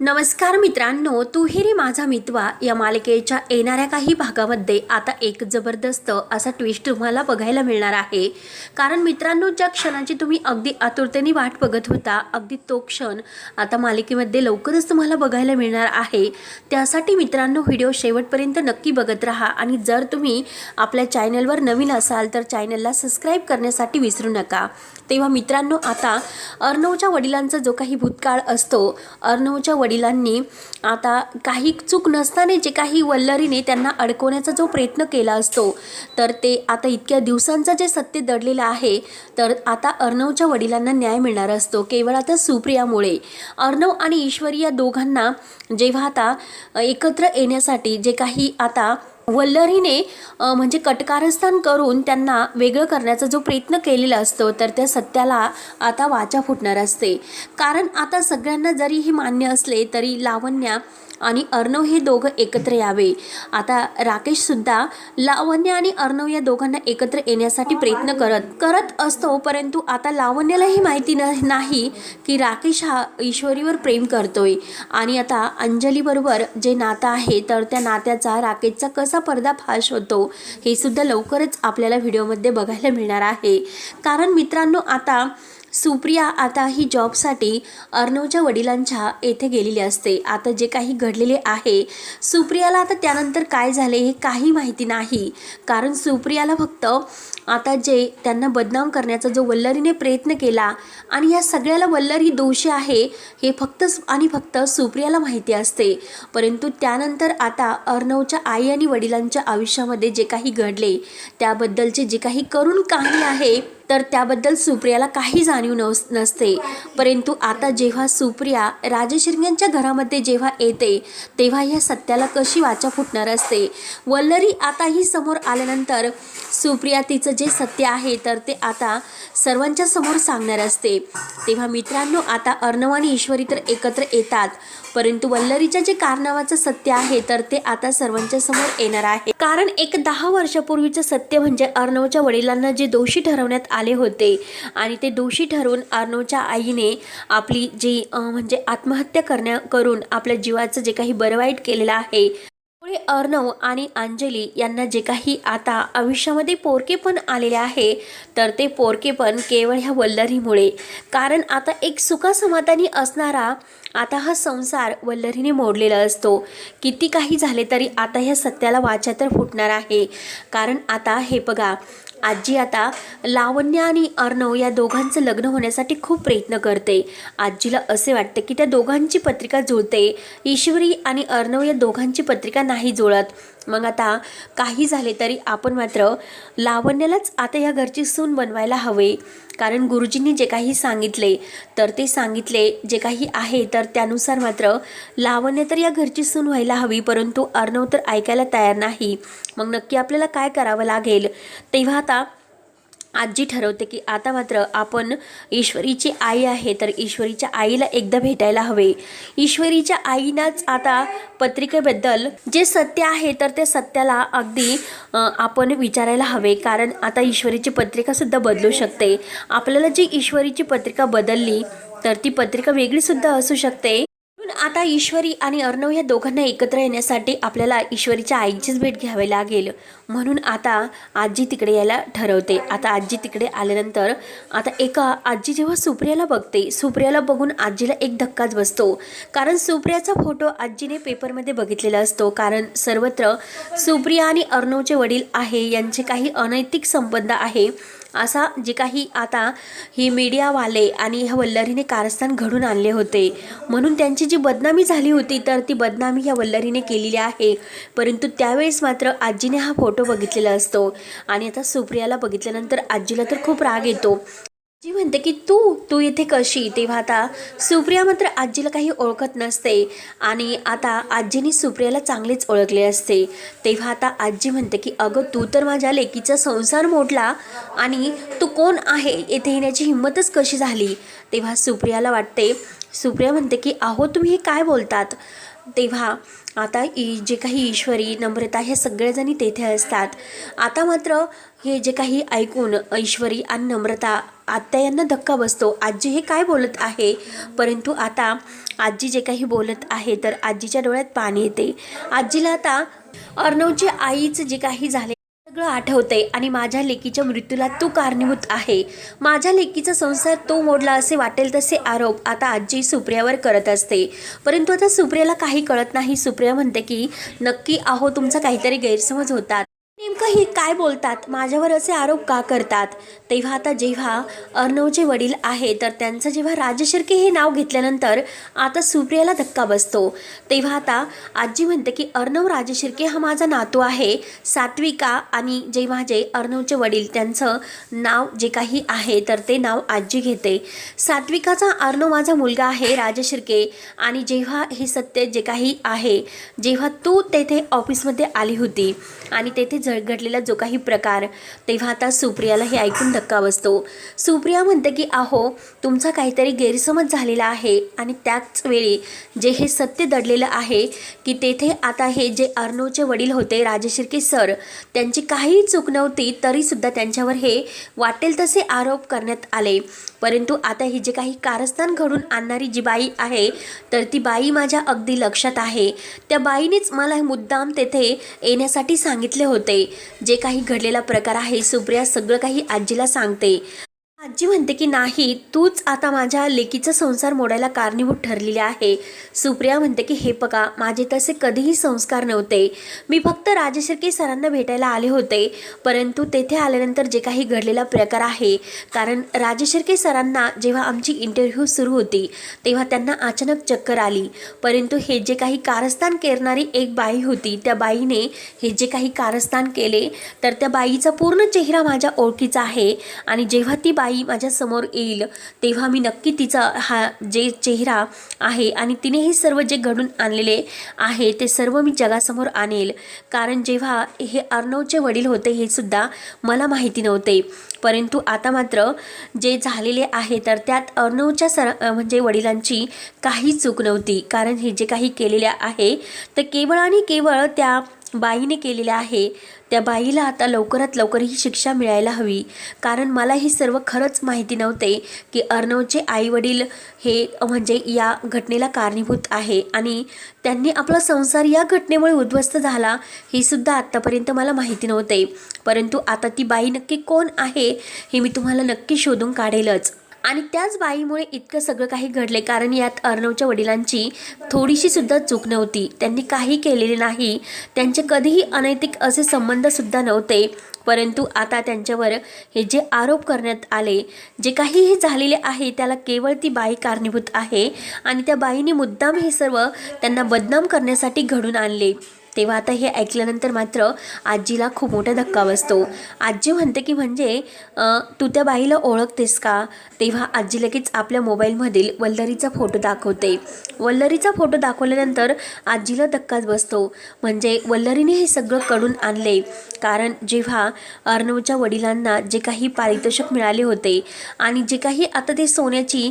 नमस्कार मित्रांनो तू रे माझा मितवा. या मालिकेच्या येणाऱ्या काही भागामध्ये आता एक जबरदस्त असा ट्विस्ट तुम्हाला बघायला मिळणार आहे. कारण मित्रांनो ज्या क्षणाची तुम्ही अगदी आतुरतेने वाट बघत होता अगदी तो क्षण आता मालिकेमध्ये लवकरच तुम्हाला बघायला मिळणार आहे. त्यासाठी मित्रांनो व्हिडिओ शेवटपर्यंत नक्की बघत राहा आणि जर तुम्ही आपल्या चॅनलवर नवीन असाल तर चॅनलला सबस्क्राईब करण्यासाठी विसरू नका. तेव्हा मित्रांनो आता अर्णवच्या वडिलांचा जो काही भूतकाळ असतो अर्णवच्या वडिलांनी आता काही चूक नसताना जे काही वल्लरीने त्यांना अडकवण्याचा जो प्रयत्न केला असतो तर ते आता इतक्या दिवसांचं जे सत्य दडलेलं आहे तर आता अर्णवच्या वडिलांना न्याय मिळणार असतो. केवळ आता सुप्रियामुळे. अर्णव आणि ईश्वरी या दोघांना जेव्हा आता एकत्र येण्यासाठी जे काही आता वल्लरीने म्हणजे कटकारस्थान करून त्यांना वेगळं करण्याचा जो प्रयत्न केलेला असतो तर त्या सत्याला आता वाचा फुटणार असते. कारण आता सगळ्यांना जरी हे मान्य असले तरी लावण्या आणि अर्णव हे दोघं एकत्र यावे. आता राकेशसुद्धा लावण्य आणि अर्णव या दोघांना एकत्र येण्यासाठी प्रयत्न करत करत असतो परंतु आता लावण्यालाही माहिती न नाही की राकेश हा ईश्वरीवर प्रेम करतोय. आणि आता अंजलीबरोबर जे नातं आहे तर त्या नात्याचा राकेशचा कसा पर्दाफाश होतो हे सुद्धा लवकरच आपल्याला व्हिडिओमध्ये बघायला मिळणार आहे. कारण मित्रांनो आता सुप्रिया आता ही जॉबसाठी अर्णवच्या वडिलांच्या येथे गेलेली असते. आता जे काही घडलेले आहे सुप्रियाला आता त्यानंतर काय झाले हे काही माहिती नाही. कारण सुप्रियाला फक्त आता जे त्यांना बदनाम करण्याचा जो वल्लरीने प्रयत्न केला आणि या सगळ्याला वल्लरी दोषी आहे हे फक्त आणि फक्त सुप्रियाला माहिती असते. परंतु त्यानंतर आता अर्णवच्या आई आणि वडिलांच्या आयुष्यामध्ये जे काही घडले त्याबद्दलचे जे काही करून कहाणी आहे तर त्याबद्दल सुप्रियाला काही जाणीव नस नसते. परंतु आता जेव्हा सुप्रिया राजशिर्ग्यांच्या घरामध्ये जेव्हा येते तेव्हा या सत्याला कशी वाचा फुटणार असते? वल्लरी आता ही समोर आल्यानंतर सुप्रिया तिचं जे सत्य आहे तर ते आता सर्वांच्या समोर सांगणार असते. तेव्हा मित्रांनो आता अर्णव आणि ईश्वरी तर एकत्र येतात. परंतु वल्लरीच्या जे कारनावाचं सत्य आहे तर ते आता सर्वांच्या समोर येणार आहे. कारण एक दहा वर्षापूर्वीचं सत्य म्हणजे अर्णवच्या वडिलांना जे दोषी ठरवण्यात आले होते. आणि ते दोषी ठरवून अर्णवच्या आईने आपली जी म्हणजे आत्महत्या करण्या करून आपल्या जीवाचं जे काही बरं वाईट केलेलं आहे त्यामुळे अर्णव आणि अंजली यांना जे काही आता आयुष्यामध्ये पोरके पण आलेले आहे तर ते पोरके पण केवळ ह्या वल्लरीमुळे. कारण आता एक सुखासमाधानी असणारा आता हा संसार वल्लरीने मोडलेला असतो. किती काही झाले तरी आता ह्या सत्याला वाचा तर फुटणार आहे. कारण आता हे बघा आजी आता लावण्य आणि अर्णव या दोघांचं लग्न होण्यासाठी खूप प्रयत्न करते. आजीला असे वाटते की त्या दोघांची पत्रिका जुळते. ईश्वरी आणि अर्णव या दोघांची पत्रिका नाही जुळत. मग आता काही झाले तरी आपण मात्र लावण्यालाच आता या घरची सून बनवायला हवे. कारण गुरुजींनी जे काही सांगितले तर ते सांगितले जे काही आहे तर त्यानुसार मात्र लावण्य तर या घरची सून व्हायला हवी परंतु अर्णव तर ऐकायला तयार नाही. मग नक्की आपल्याला काय करावं लागेल? तेव्हा आता आजी ठरवते की आता मात्र आपण ईश्वरीची आई आहे तर ईश्वरीच्या आईला एकदा भेटायला हवे. ईश्वरीच्या आईनाच आता पत्रिकेबद्दल जे सत्य आहे तर त्या सत्याला अगदी आपण विचारायला हवे. कारण आता ईश्वरीची पत्रिकासुद्धा बदलू शकते. आपल्याला जी ईश्वरीची पत्रिका बदलली तर ती पत्रिका वेगळीसुद्धा असू शकते. पण आता ईश्वरी आणि अर्णव या दोघांना एकत्र येण्यासाठी आपल्याला ईश्वरीच्या आईचीच भेट घ्यावी लागेल. म्हणून आता आजी तिकडे यायला ठरवते. आता आजी तिकडे आल्यानंतर आता एका आजी जेव्हा सुप्रियाला बघते सुप्रियाला बघून आजीला एक धक्काच बसतो. कारण सुप्रियाचा फोटो आजीने पेपरमध्ये बघितलेला असतो. कारण सर्वत्र सुप्रिया आणि अर्णवचे वडील आहे यांचे काही अनैतिक संबंध आहे. असा जे काही आता ही मीडियावाले आणि ह्या वल्लरीने कारस्थान घडून आणले होते. म्हणून त्यांची जी बदनामी झाली होती तर ती बदनामी ह्या वल्लरीने केलेली आहे. परंतु त्यावेळेस मात्र आजीने हा फोटो बघितलेला असतो. आणि आता सुप्रियाला बघितल्यानंतर आजीला तर खूप राग येतो. आजी म्हणते की तू तू इथे कशी? तेव्हा आता सुप्रिया मात्र आजीला काही ओळखत नसते. आणि आता आजीने सुप्रियाला चांगलीच ओळखले असते. तेव्हा आता आजी म्हणते की अगं तू तर माझ्या लेकीचा संसार मोडला. आणि तू कोण आहे? येथे येण्याची हिंमतच कशी झाली? तेव्हा सुप्रियाला वाटते सुप्रिया म्हणते की अहो तुम्ही हे काय बोलतात? तेव्हा आता ई जे काही ईश्वरी नम्रता ह्या सगळ्याजणी तेथे असतात. आता मात्र हे जे काही ऐकून ईश्वरी आणि नम्रता आत्या यांना धक्का बसतो. आजी हे काय बोलत आहे? परंतु आता आजी जे काही बोलत आहे तर आजीच्या डोळ्यात पाणी येते. आजीला आता अर्णवची आईचं जे काही झाले सगळं आठवते आणि माझ्या लेकीच्या मृत्यूला तू कारणीभूत आहे. माझ्या लेकीचा संसार तो मोडला असे वाटेल तसे आरोप आता आजी सुप्रियावर करत असते. परंतु आता सुप्रियाला काही कळत नाही. सुप्रिया म्हणते की नक्की आहो तुमचा काहीतरी गैरसमज होतात. नेमकं हे काय बोलतात? माझ्यावर असे आरोप का करतात? तेव्हा आता जेव्हा अर्णवचे वडील आहे तर त्यांचं जेव्हा राजशिर्के हे नाव घेतल्यानंतर आता सुप्रियाला धक्का बसतो. तेव्हा आता आजी म्हणते की अर्णव राजशिर्के हा माझा नातू आहे सात्विका आणि जे माझे अर्णवचे वडील त्यांचं नाव जे काही आहे तर ते नाव आजी घेते. सात्विकाचा अर्णव माझा मुलगा आहे राजशिर्के आणि जेव्हा हे सत्य जे काही आहे जेव्हा तू तेथे ऑफिसमध्ये आली होती आणि तेथे झळघडलेला जो काही प्रकार तेव्हा आता सुप्रियाला हे ऐकून धक्का बसतो. सुप्रिया म्हणते की आहो तुमचा काहीतरी गैरसमज झालेला आहे आणि त्याच वेळी जे हे सत्य दडलेलं आहे की तेथे आता हे जे अर्णवचे वडील होते राजशिर्के सर त्यांची काहीही चूक नव्हती तरीसुद्धा त्यांच्यावर हे वाटेल तसे आरोप करण्यात आले. परंतु आता ही जे काही कारस्थान घडून आणणारी जी बाई आहे तर ती बाई माझ्या अगदी लक्षात आहे. त्या बाईनेच मला मुद्दाम तेथे येण्यासाठी सांगितले होते. जे काही घडलेला प्रकार आहे सुप्रिया सगळं काही आजीला सांगते. आजी म्हणते की नाही तूच आता माझ्या लेकीचा संसार मोडायला कारणीभूत ठरलेली आहे. सुप्रिया म्हणते की हे बघा माझे तसे कधीही संस्कार नव्हते. मी फक्त राजशिर्के सरांना भेटायला आले होते. परंतु तेथे आल्यानंतर जे काही घडलेला प्रकार आहे कारण राजशिर्के सरांना जेव्हा आमची इंटरव्ह्यू सुरू होती तेव्हा त्यांना अचानक चक्कर आली. परंतु हे जे काही कारस्थान करणारी एक बाई होती त्या बाईने हे जे काही कारस्थान केले तर त्या बाईचा पूर्ण चेहरा माझ्या ओळखीचा आहे. आणि जेव्हा ती बाई माझ्यासमोर येईल तेव्हा मी नक्की तिचा हा जे चेहरा आहे आणि तिने हे सर्व जे घडून आणलेले आहे ते सर्व मी जगासमोर आणेल. कारण जेव्हा हे अर्णवचे वडील होते हे सुद्धा मला माहिती नव्हते. परंतु आता मात्र जे झालेले आहे तर त्यात अर्णवच्या सर म्हणजे वडिलांची काही चूक नव्हती. कारण हे जे काही केलेले आहे तर केवळ आणि केवळ त्या बाईने केलेले आहे. त्या बाईला आता लवकरात लवकर ही शिक्षा मिळायला हवी. कारण मला हे सर्व खरंच माहिती नव्हते की अर्णवचे आईवडील हे म्हणजे या घटनेला कारणीभूत आहे. आणि त्यांनी आपला संसार या घटनेमुळे उद्ध्वस्त झाला हे सुद्धा आत्तापर्यंत मला माहिती नव्हते. परंतु आता ती बाई नक्की कोण आहे हे मी तुम्हाला नक्की शोधून काढेलच. आणि त्याच बाईमुळे इतकं सगळं काही घडले कारण यात अर्णवच्या वडिलांची थोडीशी सुद्धा चूक नव्हती. त्यांनी काही केलेले नाही. त्यांचे कधीही अनैतिक असे संबंधसुद्धा नव्हते. परंतु आता त्यांच्यावर हे जे आरोप करण्यात आले जे काही हे झालेले आहे त्याला केवळ ती बाई कारणीभूत आहे. आणि त्या बाईने मुद्दाम हे सर्व त्यांना बदनाम करण्यासाठी घडून आणले. तेव्हा आता हे ऐकल्यानंतर मात्र आजीला खूप मोठा धक्का बसतो. आजी म्हणते की म्हणजे तू त्या बाईला ओळखतेस का? तेव्हा आजी लगेच आपल्या मोबाईलमधील वल्लरीचा फोटो दाखवते. वल्लरीचा फोटो दाखवल्यानंतर आजीला धक्काच बसतो. म्हणजे वल्लरीने हे सगळं कडून आणले. कारण जेव्हा अर्णवच्या वडिलांना जे काही पारितोषिक मिळाले होते आणि जे काही आता ते सोन्याची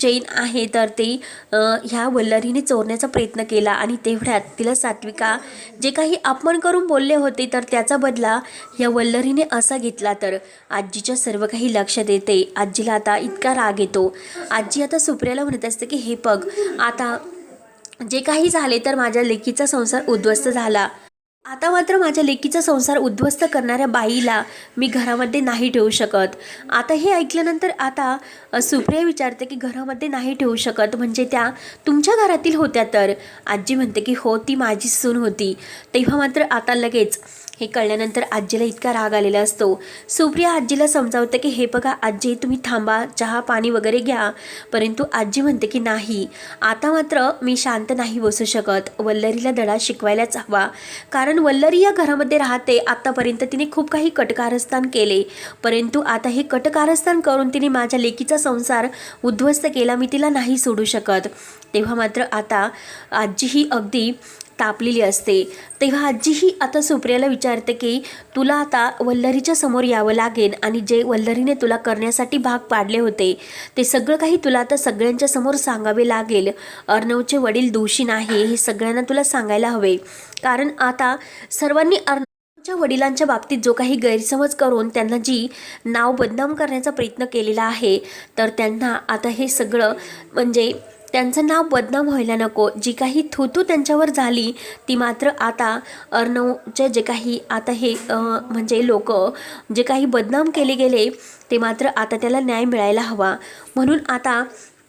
चेन आहे तर ते ह्या वल्लरीने चोरण्याचा प्रयत्न केला आणि तेवढ्यात तिला सात्विका जे काही अपमान करून बोलले होते तर त्याचा बदला या वल्लरीने असा घेतला तर. आजीच्या सर्व काही लक्षात येते आजीला आता इतका राग येतो. आजी आता सुप्रियाला म्हणत असते की हे बघ आता जे काही झाले तर माझ्या लेकीचा संसार उद्ध्वस्त झाला. आता मात्र माझ्या लेकीचा संसार उद्ध्वस्त करणाऱ्या बाईला मी घरामध्ये नाही ठेवू शकत. आता हे ऐकल्यानंतर आता सुप्रिया विचारते की घरामध्ये नाही ठेवू शकत म्हणजे त्या तुमच्या घरातील होत्या तर? आजी म्हणते की हो ती माझी सून होती. तेव्हा मात्र आता लगेच हे कळल्यानंतर आजीला इतका राग आलेला असतो. सुप्रिया आजीला समजावतं की हे बघा आजी तुम्ही थांबा चहा पाणी वगैरे घ्या. परंतु आजी म्हणते की नाही. आता मात्र मी शांत नाही बसू शकत. वल्लरीला धडा शिकवायलाच हवा. कारण वल्लरी या घरामध्ये राहते. आत्तापर्यंत तिने खूप काही कटकारस्थान केले. परंतु आता हे कटकारस्थान करून तिने माझ्या लेकीचा संसार उद्ध्वस्त केला मी तिला नाही सोडू शकत. तेव्हा मात्र आता आजी ही अगदी तापलेली असते. तेव्हा आजीही आता सुप्रियाला विचारते की तुला आता वल्लरीच्या समोर यावं लागेल आणि जे वल्लरीने तुला करण्यासाठी भाग पाडले होते ते सगळं काही तुला आता सगळ्यांच्या समोर सांगावे लागेल. अर्णवचे वडील दोषी नाही हे सगळ्यांना तुला सांगायला हवे. कारण आता सर्वांनी अर्णव च्या वडिलांच्या बाबतीत जो काही गैरसमज करून त्यांना जी नाव बदनाम करण्याचा प्रयत्न केलेला आहे तर त्यांना आता हे सगळं म्हणजे त्यांचं नाव बदनाम व्हायला नको. जी काही थुतू त्यांच्यावर झाली ती मात्र आता अर्णवचे जे काही आता हे म्हणजे लोक जे काही बदनाम केले गेले ते मात्र आता त्याला न्याय मिळायला हवा. म्हणून आता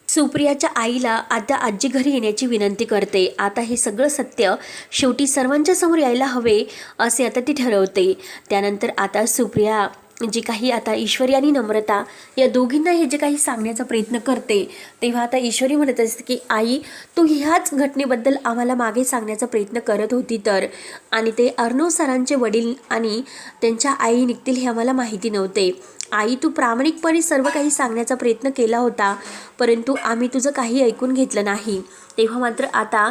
सुप्रियाच्या आईला आता आजी घरी येण्याची विनंती करते. आता हे सगळं सत्य शेवटी सर्वांच्या समोर यायला हवे असे आता ती ठरवते. त्यानंतर आता सुप्रिया जी काही आता ईश्वरी आणि नम्रता या दोघींना हे जे काही सांगण्याचा प्रयत्न करते तेव्हा आता ईश्वरी म्हणत असते की आई तू ह्याच घटनेबद्दल आम्हाला मागे सांगण्याचा प्रयत्न करत होती तर. आणि ते अर्णव सरांचे वडील आणि त्यांच्या आई निघतील हे आम्हाला माहिती नव्हते. आई तू प्रामाणिकपणे सर्व काही सांगण्याचा प्रयत्न केला होता परंतु आम्ही तुझं काही ऐकून घेतलं नाही. तेव्हा मात्र आता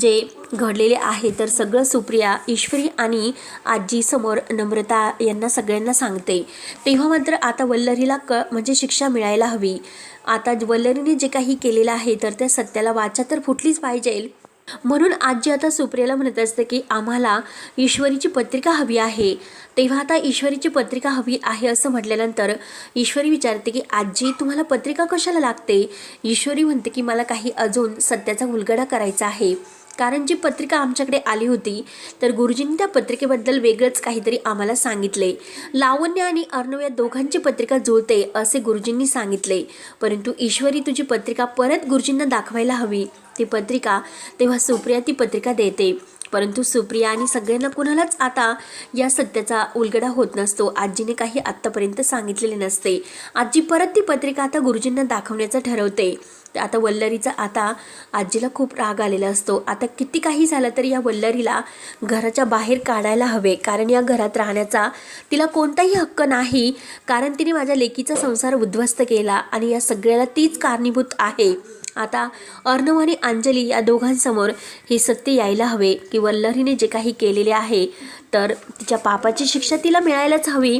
जे घडलेले आहे तर सगळं सुप्रिया ईश्वरी आणि आजीसमोर नम्रता यांना सगळ्यांना सांगते. तेव्हा मात्र आता वल्लरीला क म्हणजे शिक्षा मिळायला हवी. आता वल्लरीने जे काही केलेलं आहे तर त्या सत्याला वाचा तर फुटलीच पाहिजे. म्हणून आजी आता सुप्रियाला म्हणत असते की आम्हाला ईश्वरीची पत्रिका हवी आहे. तेव्हा आता ईश्वरीची पत्रिका हवी आहे असं म्हटल्यानंतर ईश्वरी विचारते की आजी तुम्हाला पत्रिका कशाला लागते? ईश्वरी म्हणते की मला काही अजून सत्याचा उलगडा करायचा आहे. कारण जी पत्रिका आमच्याकडे आली होती तर गुरुजींनी त्या पत्रिकेबद्दल वेगळंच काहीतरी आम्हाला सांगितले. लावण्य आणि अर्णव या दोघांची पत्रिका जुळते असे गुरुजींनी सांगितले. परंतु ईश्वरी तुझी पत्रिका परत गुरुजींना दाखवायला हवी. ती पत्रिका तेव्हा सुप्रिया ती पत्रिका देते. परंतु सुप्रिया आणि सगळ्यांना कुणालाच आता या सत्याचा उलगडा होत नसतो. आजीने काही आत्तापर्यंत सांगितलेले नसते. आजी परत ती पत्रिका आता गुरुजींना दाखवण्याचं ठरवते. तर आता वल्लरीचा आता आजीला खूप राग आलेला असतो. आता किती काही झालं तरी या वल्लरीला घराच्या बाहेर काढायला हवे. कारण या घरात राहण्याचा तिला कोणताही हक्क नाही. कारण तिने माझ्या लेकीचा संसार उद्ध्वस्त केला आणि या सगळ्याला तीच कारणीभूत आहे. आता अर्णव आणि अंजली या दोघांसमोर हे सत्य यायला हवे की वल्लरीने जे काही केलेले आहे तर तिच्या पापाची शिक्षा तिला मिळायलाच हवी.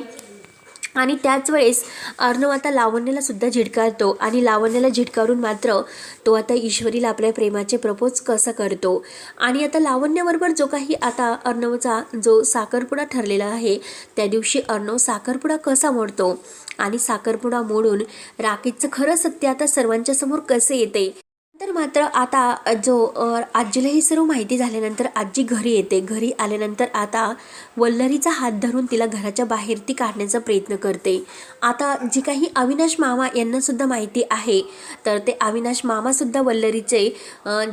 आणि त्याच वेळेस अर्णव आता लावण्याला सुद्धा झिडकारतो आणि लावण्याला झिडकारून मात्र तो आता ईश्वरीला आपल्या प्रेमाचे प्रपोज कसा करतो. आणि आता लावण्याबरोबर जो काही आता अर्णवचा जो साखरपुडा ठरलेला आहे त्या दिवशी अर्णव साखरपुडा कसा मोडतो? आणि साखरपुडा मोडून राकेशचं खरं सत्य आता सर्वांच्या समोर कसे येते? तर मात्र आता जो आजीला ही सर्व माहिती झाल्यानंतर आजी घरी येते. घरी आल्यानंतर आता वल्लरीचा हात धरून तिला घराच्या बाहेर ती काढण्याचा प्रयत्न करते. आता जी काही अविनाश मामा यांनासुद्धा माहिती आहे तर ते अविनाश मामासुद्धा वल्लरीचे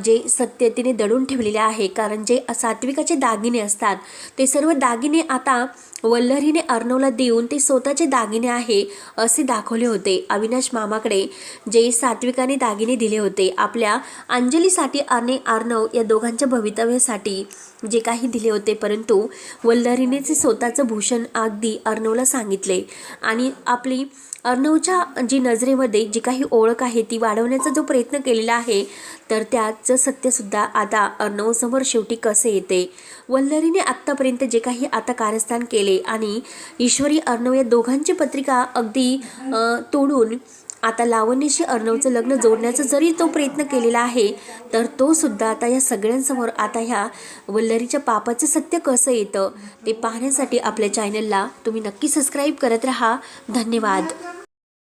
जे सत्य तिने दडून ठेवलेले आहे कारण जे सात्विकाचे दागिने असतात ते सर्व दागिने आता वल्लरीने अर्णवला देऊन ते स्वतःचे दागिने आहे असे दाखवले होते. अविनाश मामाकडे जे सात्विकाने दागिने दिले होते आप आपल्या अंजलीसाठी आणि अर्णव या दोघांच्या भवितव्यासाठी जे काही दिले होते. परंतु वल्लरीनेचे स्वतःचं भूषण अगदी अर्णवला सांगितले. आणि आपली अर्णवच्या जी नजरेमध्ये जी काही ओळख आहे ती वाढवण्याचा जो प्रयत्न केलेला आहे तर त्याचं सत्यसुद्धा आता अर्णवसमोर शेवटी कसे येते? वल्लरीने आत्तापर्यंत जे काही आता कारस्थान केले आणि ईश्वरी अर्णव या दोघांची पत्रिका अगदी तोडून आता लावण्यशी अर्णवचं लग्न जोडण्याचा जरी तो प्रयत्न केलेला आहे तर तो सुद्धा आता या सगळ्यांसमोर आता ह्या वल्लरीच्या पापाचं सत्य कसं येतं ते पाहण्यासाठी आपल्या चॅनलला तुम्ही नक्की सबस्क्राईब करत राहा. धन्यवाद.